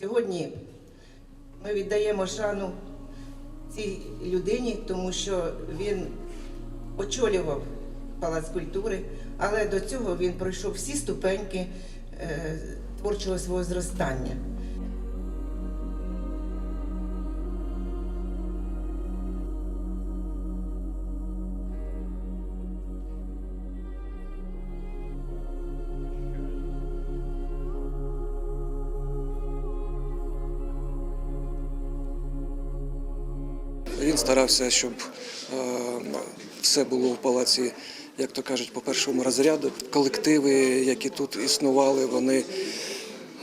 Сьогодні ми віддаємо шану цій людині, тому що він очолював палац культури, але до цього він пройшов всі ступеньки е, творчого свого зростання. Він старався, щоб е, все було в палаці, як то кажуть, по першому розряду. Колективи, які тут існували, вони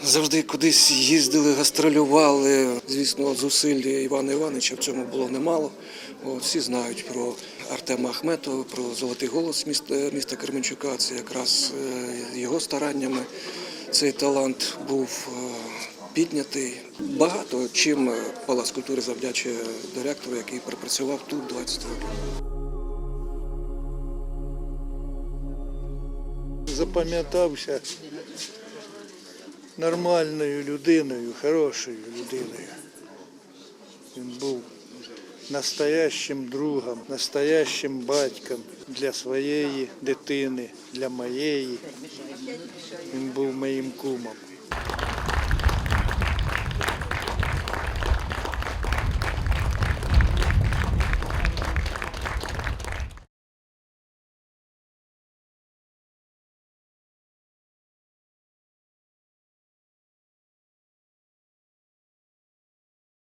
завжди кудись їздили, гастролювали. Звісно, зусиль Івана Івановича в цьому було немало. От, всі знають про Артема Ахметова, про золотий голос міста, міста Кременчука. Це якраз е, його стараннями цей талант був. Піднятий. Багато чим е, Палац культури завдячує директору, який пропрацював тут 20 років. запам'ятався нормальною людиною, хорошою людиною. Він був настоящим другом, настоящим батьком для своєї дитини, для моєї. Він був моїм кумом.